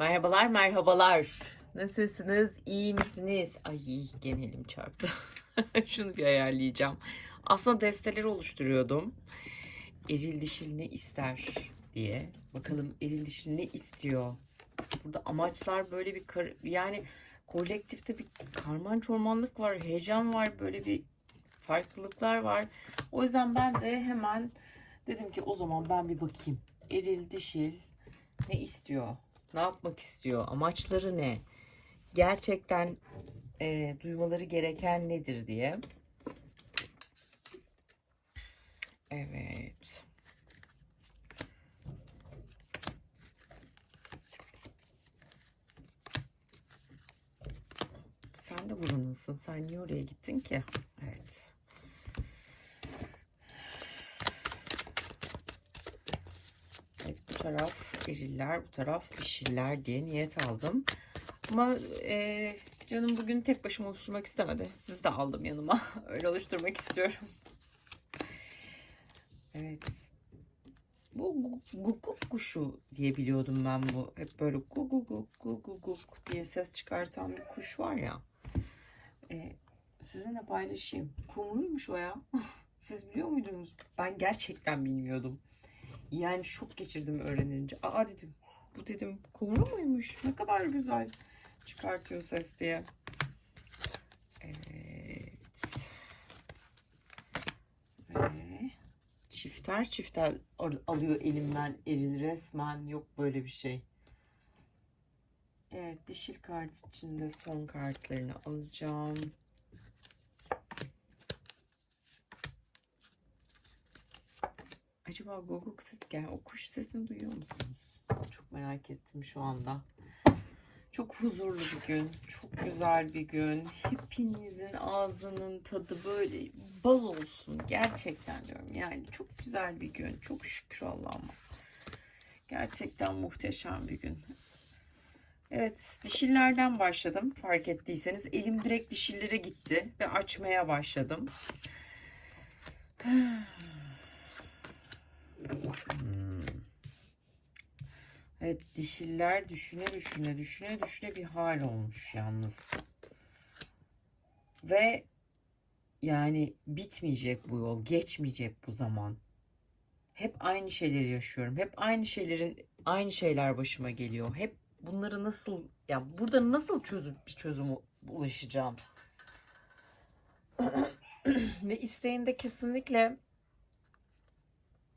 Merhabalar, merhabalar. Nasılsınız? İyi misiniz? Ay genelim çarptı. Şunu bir ayarlayacağım. Aslında desteleri oluşturuyordum. Eril dişil ne ister diye. Bakalım eril dişil ne istiyor? Burada amaçlar böyle bir kar- yani kolektifte bir karman çormanlık var, heyecan var, böyle bir farklılıklar var. O yüzden ben de hemen dedim ki o zaman ben bir bakayım. Eril dişil ne istiyor? Ne yapmak istiyor? Amaçları ne? Gerçekten e, duymaları gereken nedir diye. Evet. Sen de buranısın. Sen niye oraya gittin ki? Evet. Evet bu taraf eriller, bu taraf dişiller diye niyet aldım. Ama e, canım bugün tek başıma oluşturmak istemedi. Sizi de aldım yanıma. Öyle oluşturmak istiyorum. Evet. Bu gu- guguk kuşu diye biliyordum ben bu. Hep böyle guguguk guguguk diye ses çıkartan bir kuş var ya. E, sizinle paylaşayım. Kumruymuş o ya. Siz biliyor muydunuz? Ben gerçekten bilmiyordum. Yani şok geçirdim öğrenince. Aa dedim. Bu dedim kumru muymuş? Ne kadar güzel çıkartıyor ses diye. Evet. Ve çifter çifter al- alıyor elimden eril resmen yok böyle bir şey. Evet dişil kart içinde son kartlarını alacağım. Acaba guguk ses gel o kuş sesini duyuyor musunuz? Çok merak ettim şu anda. Çok huzurlu bir gün, çok güzel bir gün. Hepinizin ağzının tadı böyle bal olsun. Gerçekten diyorum. Yani çok güzel bir gün. Çok şükür Allah'ıma. Gerçekten muhteşem bir gün. Evet, dişillerden başladım. Fark ettiyseniz elim direkt dişillere gitti ve açmaya başladım. Hmm. Evet dişiller düşüne düşüne düşüne düşüne bir hal olmuş yalnız. Ve yani bitmeyecek bu yol, geçmeyecek bu zaman. Hep aynı şeyleri yaşıyorum. Hep aynı şeylerin aynı şeyler başıma geliyor. Hep bunları nasıl ya burada nasıl çözüm bir çözüme ulaşacağım? Ve isteğinde kesinlikle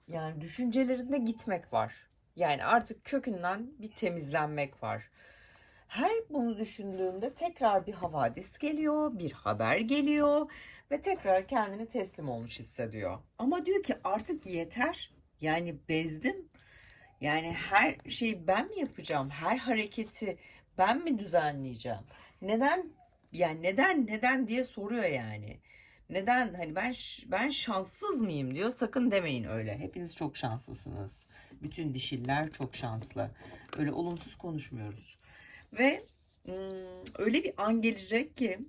yani düşüncelerinde gitmek var. Yani artık kökünden bir temizlenmek var. Her bunu düşündüğümde tekrar bir havadis geliyor, bir haber geliyor ve tekrar kendini teslim olmuş hissediyor. Ama diyor ki artık yeter. Yani bezdim. Yani her şeyi ben mi yapacağım? Her hareketi ben mi düzenleyeceğim? Neden yani neden neden diye soruyor yani. Neden hani ben ben şanssız mıyım diyor. Sakın demeyin öyle. Hepiniz çok şanslısınız. Bütün dişiller çok şanslı. Öyle olumsuz konuşmuyoruz. Ve öyle bir an gelecek ki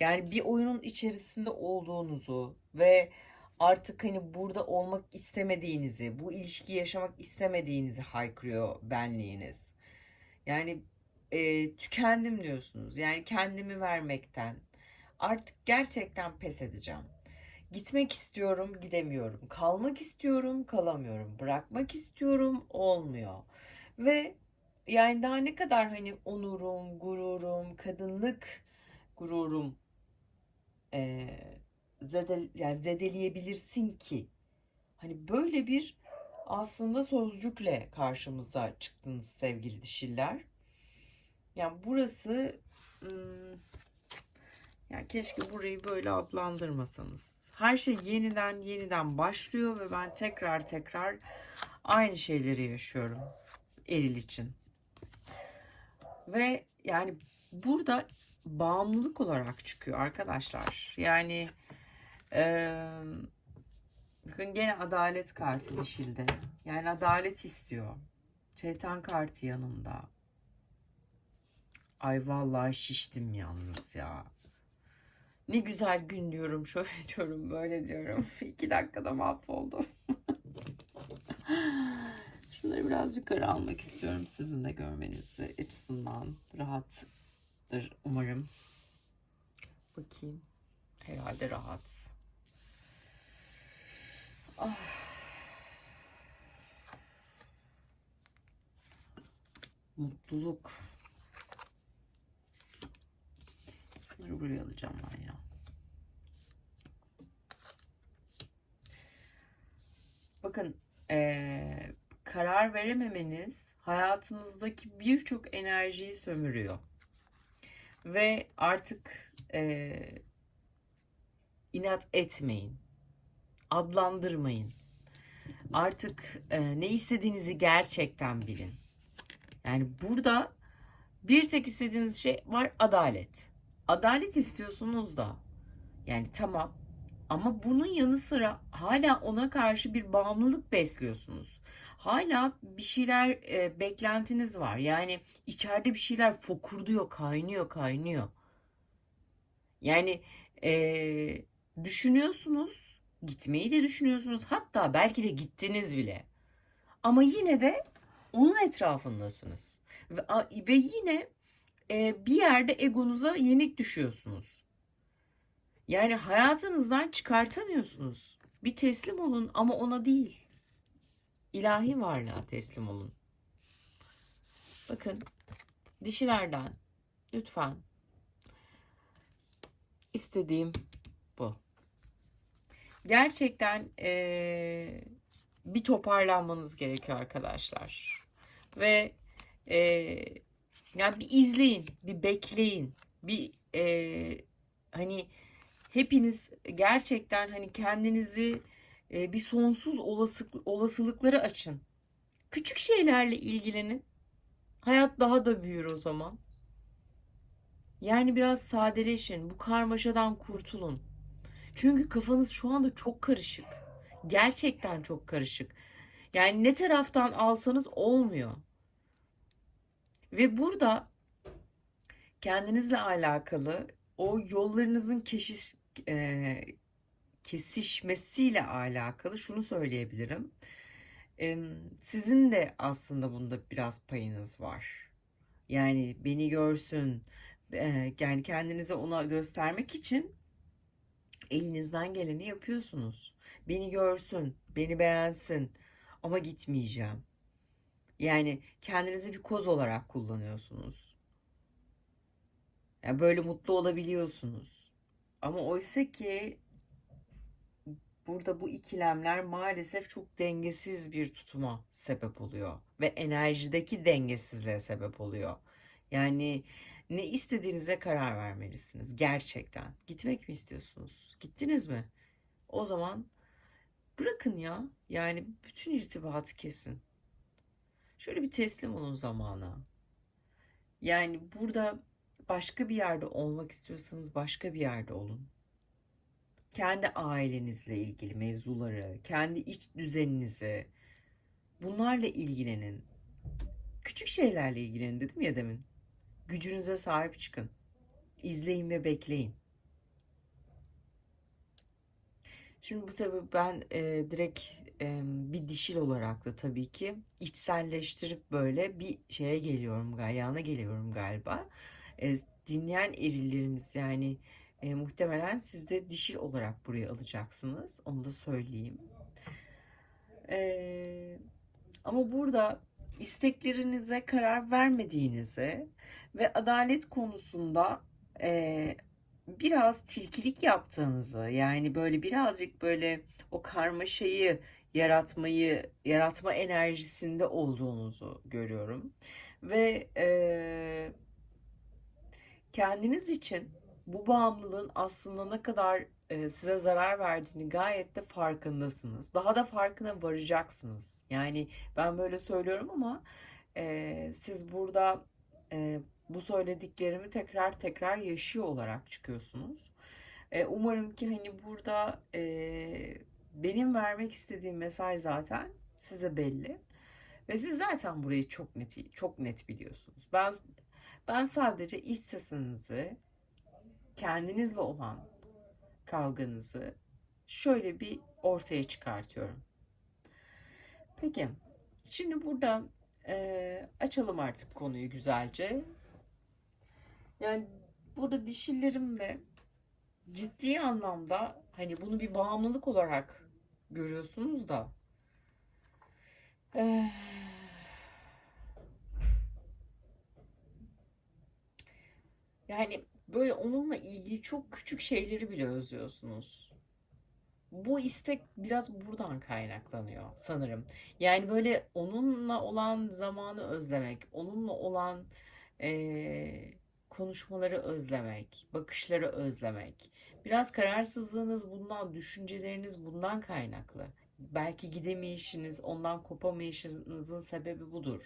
yani bir oyunun içerisinde olduğunuzu ve artık hani burada olmak istemediğinizi, bu ilişkiyi yaşamak istemediğinizi haykırıyor benliğiniz. Yani e, tükendim diyorsunuz. Yani kendimi vermekten artık gerçekten pes edeceğim. Gitmek istiyorum, gidemiyorum. Kalmak istiyorum, kalamıyorum. Bırakmak istiyorum, olmuyor. Ve yani daha ne kadar hani onurum, gururum, kadınlık gururum eee zede, yani zedeleyebilirsin ki. Hani böyle bir aslında sözcükle karşımıza çıktınız sevgili dişiller. Yani burası ım, yani keşke burayı böyle adlandırmasanız. Her şey yeniden yeniden başlıyor ve ben tekrar tekrar aynı şeyleri yaşıyorum eril için. Ve yani burada bağımlılık olarak çıkıyor arkadaşlar. Yani eee, bakın gene adalet kartı dişilde. Yani adalet istiyor. Şeytan kartı yanında. Ay vallahi şiştim yalnız ya. Ne güzel gün diyorum, şöyle diyorum, böyle diyorum. İki dakikada mahvoldum. Şunları biraz yukarı almak istiyorum sizin de görmenizi açısından rahattır umarım. Bakayım. Herhalde rahat. Ah. Mutluluk. Buraya alacağım ben ya. Bakın eee, karar verememeniz hayatınızdaki birçok enerjiyi sömürüyor. Ve artık eee, inat etmeyin. Adlandırmayın. Artık eee, ne istediğinizi gerçekten bilin. Yani burada bir tek istediğiniz şey var adalet. Adalet istiyorsunuz da. Yani tamam ama bunun yanı sıra hala ona karşı bir bağımlılık besliyorsunuz. Hala bir şeyler e, beklentiniz var. Yani içeride bir şeyler fokurduyor, kaynıyor, kaynıyor. Yani e, düşünüyorsunuz, gitmeyi de düşünüyorsunuz. Hatta belki de gittiniz bile. Ama yine de onun etrafındasınız. Ve, ve yine e, bir yerde egonuza yenik düşüyorsunuz. Yani hayatınızdan çıkartamıyorsunuz. Bir teslim olun ama ona değil. İlahi varlığa teslim olun. Bakın dişilerden lütfen istediğim bu. Gerçekten eee, bir toparlanmanız gerekiyor arkadaşlar. Ve eee yani bir izleyin, bir bekleyin, bir eee, hani hepiniz gerçekten hani kendinizi e, bir sonsuz olası, olasılıkları açın. Küçük şeylerle ilgilenin. Hayat daha da büyür o zaman. Yani biraz sadeleşin. Bu karmaşadan kurtulun. Çünkü kafanız şu anda çok karışık. Gerçekten çok karışık. Yani ne taraftan alsanız olmuyor. Ve burada kendinizle alakalı o yollarınızın keşiş, e, kesişmesiyle alakalı şunu söyleyebilirim. Em, Sizin de aslında bunda biraz payınız var. Yani beni görsün, e, yani kendinizi ona göstermek için elinizden geleni yapıyorsunuz. Beni görsün, beni beğensin ama gitmeyeceğim. Yani kendinizi bir koz olarak kullanıyorsunuz. Yani böyle mutlu olabiliyorsunuz. Ama oysa ki burada bu ikilemler maalesef çok dengesiz bir tutuma sebep oluyor ve enerjideki dengesizliğe sebep oluyor. Yani ne istediğinize karar vermelisiniz gerçekten. Gitmek mi istiyorsunuz? Gittiniz mi? O zaman bırakın ya. Yani bütün irtibatı kesin. Şöyle bir teslim olun zamana. Yani burada başka bir yerde olmak istiyorsanız başka bir yerde olun. Kendi ailenizle ilgili mevzuları, kendi iç düzeninizi, bunlarla ilgilenin. Küçük şeylerle ilgilenin dedim ya demin. Gücünüze sahip çıkın. İzleyin ve bekleyin. Şimdi bu tabii ben e, direkt bir dişil olarak da tabii ki içselleştirip böyle bir şeye geliyorum, galyana geliyorum galiba. Dinleyen erillerimiz yani muhtemelen siz de dişil olarak buraya alacaksınız. Onu da söyleyeyim. Ama burada isteklerinize karar vermediğinizi ve adalet konusunda biraz tilkilik yaptığınızı yani böyle birazcık böyle o karmaşayı yaratmayı yaratma enerjisinde olduğunuzu görüyorum ve e, kendiniz için bu bağımlılığın aslında ne kadar e, size zarar verdiğini gayet de farkındasınız. Daha da farkına varacaksınız. Yani ben böyle söylüyorum ama e, siz burada e, bu söylediklerimi tekrar tekrar yaşıyor olarak çıkıyorsunuz. E, umarım ki hani burada e, benim vermek istediğim mesaj zaten size belli. Ve siz zaten burayı çok net çok net biliyorsunuz. Ben ben sadece iç sesinizi kendinizle olan kavganızı şöyle bir ortaya çıkartıyorum. Peki Şimdi burada e, açalım artık konuyu güzelce. Yani burada dişillerim de ciddi anlamda hani bunu bir bağımlılık olarak görüyorsunuz da eh, yani böyle onunla ilgili çok küçük şeyleri bile özlüyorsunuz. Bu istek biraz buradan kaynaklanıyor sanırım. Yani böyle onunla olan zamanı özlemek, onunla olan eee, konuşmaları özlemek, bakışları özlemek. Biraz kararsızlığınız bundan, düşünceleriniz bundan kaynaklı. Belki gidemeyişiniz, ondan kopamayışınızın sebebi budur.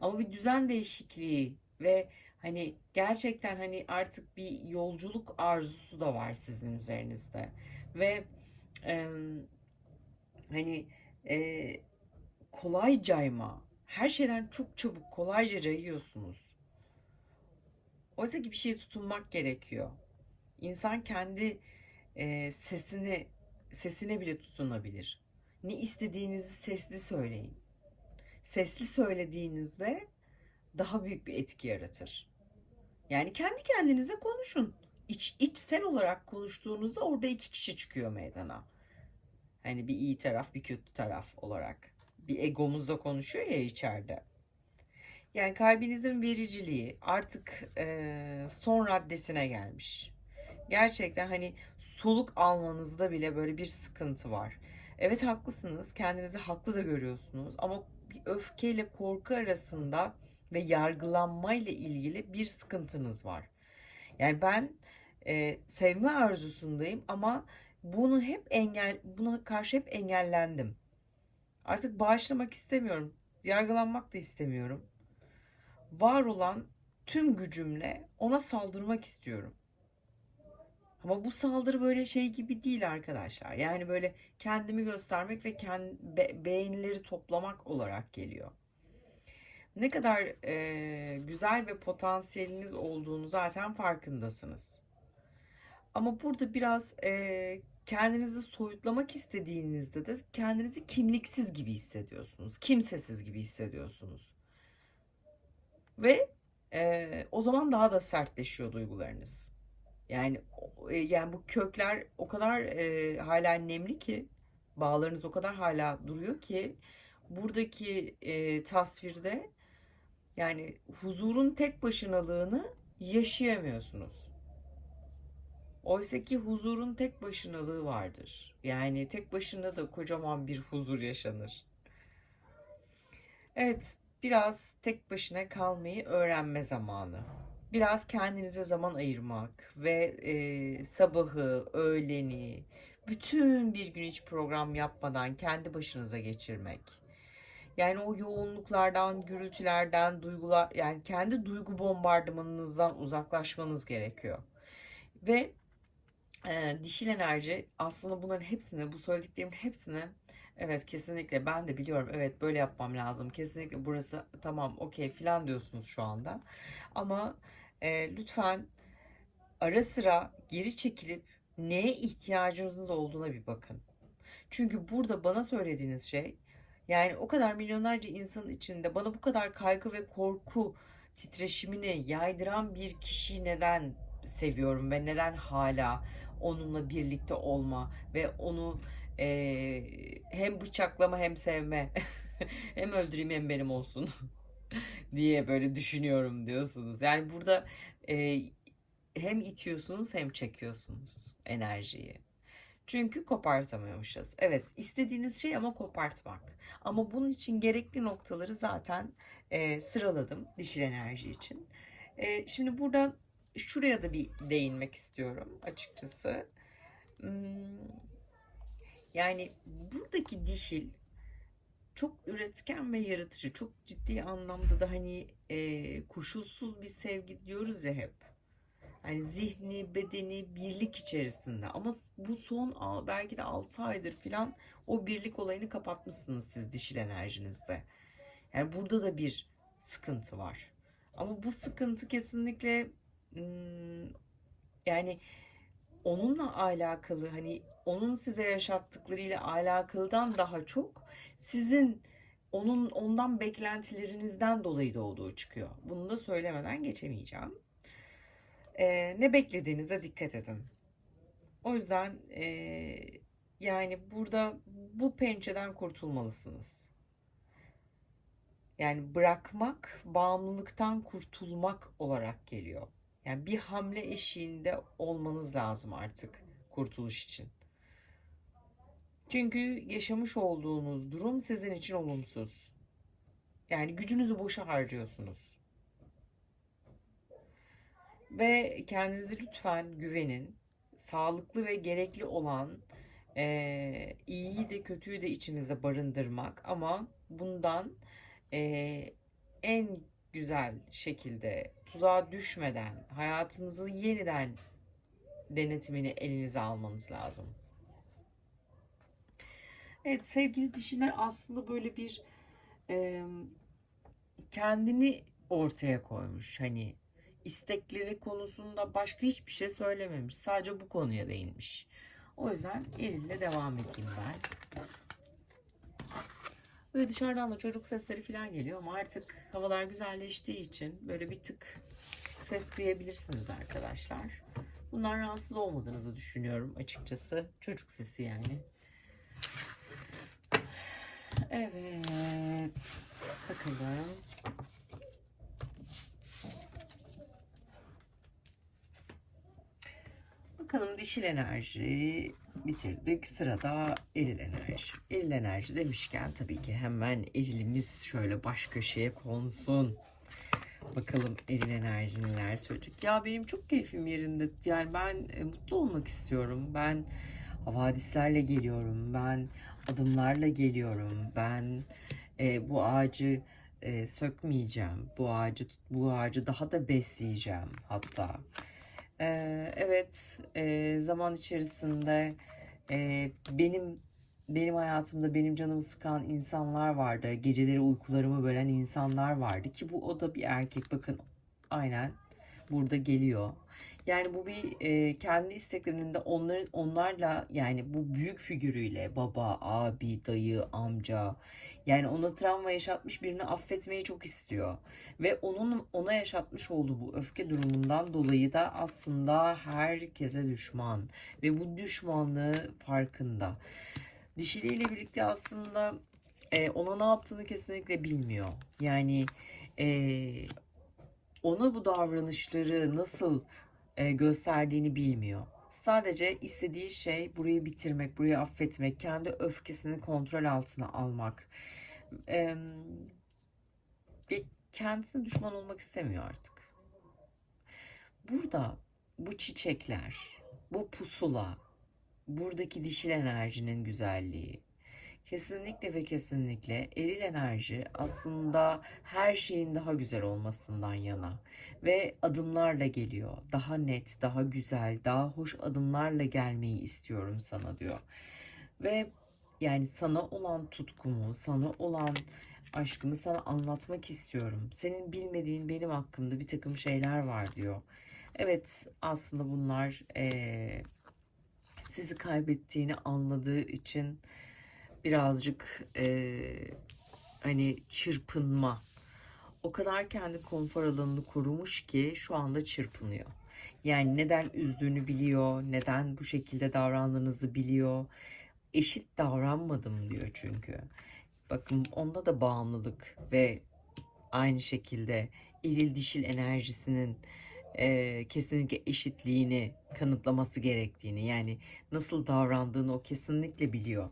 Ama bir düzen değişikliği ve hani gerçekten hani artık bir yolculuk arzusu da var sizin üzerinizde. Ve em, hani e, kolay cayma, her şeyden çok çabuk kolayca cayıyorsunuz. Oysa ki bir şeye tutunmak gerekiyor. İnsan kendi e, sesini sesine bile tutunabilir. Ne istediğinizi sesli söyleyin. Sesli söylediğinizde daha büyük bir etki yaratır. Yani kendi kendinize konuşun. İç, içsel olarak konuştuğunuzda orada iki kişi çıkıyor meydana. Hani bir iyi taraf, bir kötü taraf olarak. Bir egomuz da konuşuyor ya içeride. Yani kalbinizin vericiliği artık e, son raddesine gelmiş. Gerçekten hani soluk almanızda bile böyle bir sıkıntı var. Evet haklısınız, kendinizi haklı da görüyorsunuz ama bir öfkeyle korku arasında ve yargılanmayla ilgili bir sıkıntınız var. Yani ben e, sevme arzusundayım ama bunu hep engel, buna karşı hep engellendim. Artık bağışlamak istemiyorum, yargılanmak da istemiyorum var olan tüm gücümle ona saldırmak istiyorum. Ama bu saldırı böyle şey gibi değil arkadaşlar. Yani böyle kendimi göstermek ve kendi be, beğenileri toplamak olarak geliyor. Ne kadar e, güzel ve potansiyeliniz olduğunu zaten farkındasınız. Ama burada biraz e, kendinizi soyutlamak istediğinizde de kendinizi kimliksiz gibi hissediyorsunuz. Kimsesiz gibi hissediyorsunuz. Ve e, o zaman daha da sertleşiyor duygularınız. Yani e, yani bu kökler o kadar e, hala nemli ki bağlarınız o kadar hala duruyor ki buradaki e, tasvirde yani huzurun tek başınalığını yaşayamıyorsunuz. Oysa ki huzurun tek başınalığı vardır. Yani tek başına da kocaman bir huzur yaşanır. Evet, Biraz tek başına kalmayı öğrenme zamanı. Biraz kendinize zaman ayırmak ve e, sabahı, öğleni, bütün bir gün hiç program yapmadan kendi başınıza geçirmek. Yani o yoğunluklardan, gürültülerden, duygular yani kendi duygu bombardımanınızdan uzaklaşmanız gerekiyor. Ve e, dişil enerji aslında bunların hepsini, bu söylediklerimin hepsini Evet kesinlikle. Ben de biliyorum. Evet böyle yapmam lazım. Kesinlikle burası tamam okey filan diyorsunuz şu anda. Ama e, lütfen ara sıra geri çekilip neye ihtiyacınız olduğuna bir bakın. Çünkü burada bana söylediğiniz şey yani o kadar milyonlarca insanın içinde bana bu kadar kaygı ve korku titreşimini yaydıran bir kişiyi neden seviyorum ve neden hala onunla birlikte olma ve onu e, hem bıçaklama hem sevme hem öldüreyim hem benim olsun diye böyle düşünüyorum diyorsunuz. Yani burada e, hem itiyorsunuz hem çekiyorsunuz enerjiyi. Çünkü kopartamıyormuşuz. Evet istediğiniz şey ama kopartmak. Ama bunun için gerekli noktaları zaten e, sıraladım dişil enerji için. E, şimdi burada şuraya da bir değinmek istiyorum açıkçası. Hmm, yani buradaki dişil çok üretken ve yaratıcı, çok ciddi anlamda da hani e, koşulsuz bir sevgi diyoruz ya hep. Hani zihni, bedeni birlik içerisinde. Ama bu son belki de 6 aydır falan o birlik olayını kapatmışsınız siz dişil enerjinizde. Yani burada da bir sıkıntı var. Ama bu sıkıntı kesinlikle yani onunla alakalı hani onun size yaşattıklarıyla alakalıdan daha çok sizin onun ondan beklentilerinizden dolayı doğduğu çıkıyor. Bunu da söylemeden geçemeyeceğim. Ee, ne beklediğinize dikkat edin. O yüzden ee, yani burada bu pençeden kurtulmalısınız. Yani bırakmak, bağımlılıktan kurtulmak olarak geliyor. Yani bir hamle eşiğinde olmanız lazım artık kurtuluş için. Çünkü yaşamış olduğunuz durum sizin için olumsuz. Yani gücünüzü boşa harcıyorsunuz. Ve kendinizi lütfen güvenin. Sağlıklı ve gerekli olan eee iyiyi de kötüyü de içimize barındırmak ama bundan eee, en güzel şekilde tuzağa düşmeden hayatınızı yeniden denetimini elinize almanız lazım. Evet sevgili dişiler aslında böyle bir e, kendini ortaya koymuş. Hani istekleri konusunda başka hiçbir şey söylememiş. Sadece bu konuya değinmiş. O yüzden elinle devam edeyim ben. Böyle dışarıdan da çocuk sesleri falan geliyor ama artık havalar güzelleştiği için böyle bir tık ses duyabilirsiniz arkadaşlar. Bundan rahatsız olmadığınızı düşünüyorum açıkçası. Çocuk sesi yani. Evet. Bakalım. Bakalım dişil enerji bitirdik. Sırada eril enerji. Eril enerji demişken tabii ki hemen erilimiz şöyle baş köşeye konsun. Bakalım eril enerji neler söyleyecek. Ya benim çok keyfim yerinde. Yani ben e, mutlu olmak istiyorum. Ben havadislerle geliyorum. Ben adımlarla geliyorum. Ben e, bu ağacı e, sökmeyeceğim. Bu ağacı bu ağacı daha da besleyeceğim hatta. E, evet, e, zaman içerisinde e, benim benim hayatımda benim canımı sıkan insanlar vardı. Geceleri uykularımı bölen insanlar vardı ki bu o da bir erkek. Bakın aynen burada geliyor. Yani bu bir e, kendi isteklerinde onların onlarla yani bu büyük figürüyle baba, abi, dayı, amca yani ona travma yaşatmış birini affetmeyi çok istiyor. Ve onun ona yaşatmış olduğu bu öfke durumundan dolayı da aslında herkese düşman ve bu düşmanlığı farkında. Dişiliyle birlikte aslında e, ona ne yaptığını kesinlikle bilmiyor. Yani e, ona bu davranışları nasıl e, gösterdiğini bilmiyor. Sadece istediği şey burayı bitirmek, burayı affetmek, kendi öfkesini kontrol altına almak. E, ve kendisine düşman olmak istemiyor artık. Burada bu çiçekler, bu pusula, buradaki dişil enerjinin güzelliği, Kesinlikle ve kesinlikle eril enerji aslında her şeyin daha güzel olmasından yana ve adımlarla geliyor. Daha net, daha güzel, daha hoş adımlarla gelmeyi istiyorum sana diyor. Ve yani sana olan tutkumu, sana olan aşkımı sana anlatmak istiyorum. Senin bilmediğin benim hakkımda bir takım şeyler var diyor. Evet aslında bunlar eee, sizi kaybettiğini anladığı için birazcık eee, hani çırpınma. O kadar kendi konfor alanını korumuş ki şu anda çırpınıyor. Yani neden üzdüğünü biliyor, neden bu şekilde davrandığınızı biliyor. Eşit davranmadım diyor çünkü. Bakın onda da bağımlılık ve aynı şekilde eril dişil enerjisinin eee, kesinlikle eşitliğini kanıtlaması gerektiğini yani nasıl davrandığını o kesinlikle biliyor.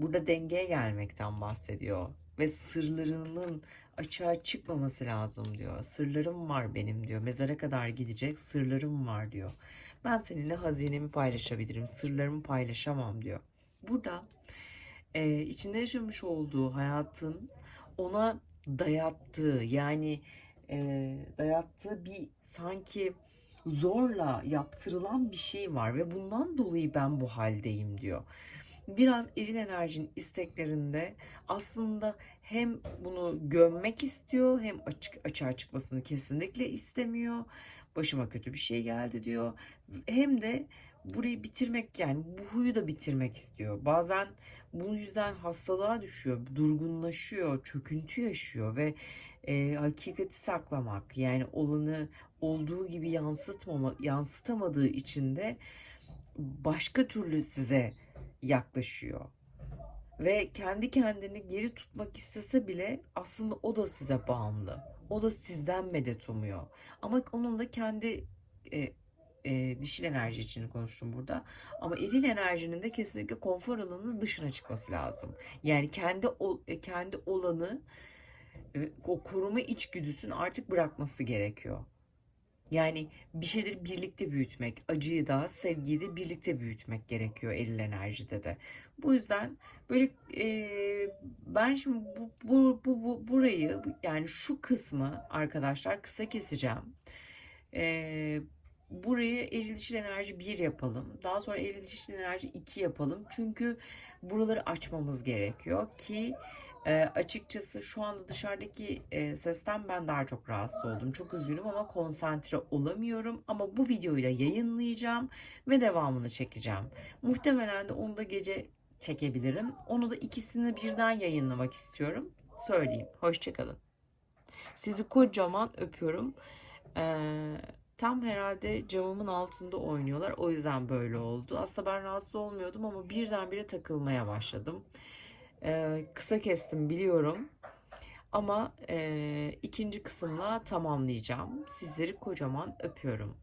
Burada dengeye gelmekten bahsediyor ve sırlarının açığa çıkmaması lazım diyor. Sırlarım var benim diyor. Mezara kadar gidecek sırlarım var diyor. Ben seninle hazinemi paylaşabilirim. Sırlarımı paylaşamam diyor. Burada e, içinde yaşamış olduğu hayatın ona dayattığı yani e, dayattığı bir sanki zorla yaptırılan bir şey var ve bundan dolayı ben bu haldeyim diyor biraz eril enerjinin isteklerinde aslında hem bunu gömmek istiyor hem açık açığa çıkmasını kesinlikle istemiyor. Başıma kötü bir şey geldi diyor. Hem de burayı bitirmek yani bu huyu da bitirmek istiyor. Bazen bu yüzden hastalığa düşüyor, durgunlaşıyor, çöküntü yaşıyor ve e, hakikati saklamak yani olanı olduğu gibi yansıtmama, yansıtamadığı için de başka türlü size yaklaşıyor. Ve kendi kendini geri tutmak istese bile aslında o da size bağımlı. O da sizden medet umuyor. Ama onun da kendi e, e, dişil enerji için konuştum burada. Ama eril enerjinin de kesinlikle konfor alanının dışına çıkması lazım. Yani kendi ol- e, kendi olanı e, o koruma içgüdüsünü artık bırakması gerekiyor. Yani bir şeyleri birlikte büyütmek, acıyı da sevgiyi de birlikte büyütmek gerekiyor eril enerjide de. Bu yüzden böyle e, ben şimdi bu, bu, bu, bu- burayı yani şu kısmı arkadaşlar kısa keseceğim. E, burayı eril dişil enerji 1 yapalım. Daha sonra eril dişil enerji 2 yapalım. Çünkü buraları açmamız gerekiyor ki e, açıkçası şu anda dışarıdaki e, sesten ben daha çok rahatsız oldum. Çok üzgünüm ama konsantre olamıyorum. Ama bu videoyu da yayınlayacağım ve devamını çekeceğim. Muhtemelen de onu da gece çekebilirim. Onu da ikisini birden yayınlamak istiyorum. Söyleyeyim. Hoşçakalın. Sizi kocaman öpüyorum. Ee, tam herhalde camımın altında oynuyorlar. O yüzden böyle oldu. Aslında ben rahatsız olmuyordum ama birdenbire takılmaya başladım. Ee, kısa kestim biliyorum. Ama e, ikinci kısımla tamamlayacağım. Sizleri kocaman öpüyorum.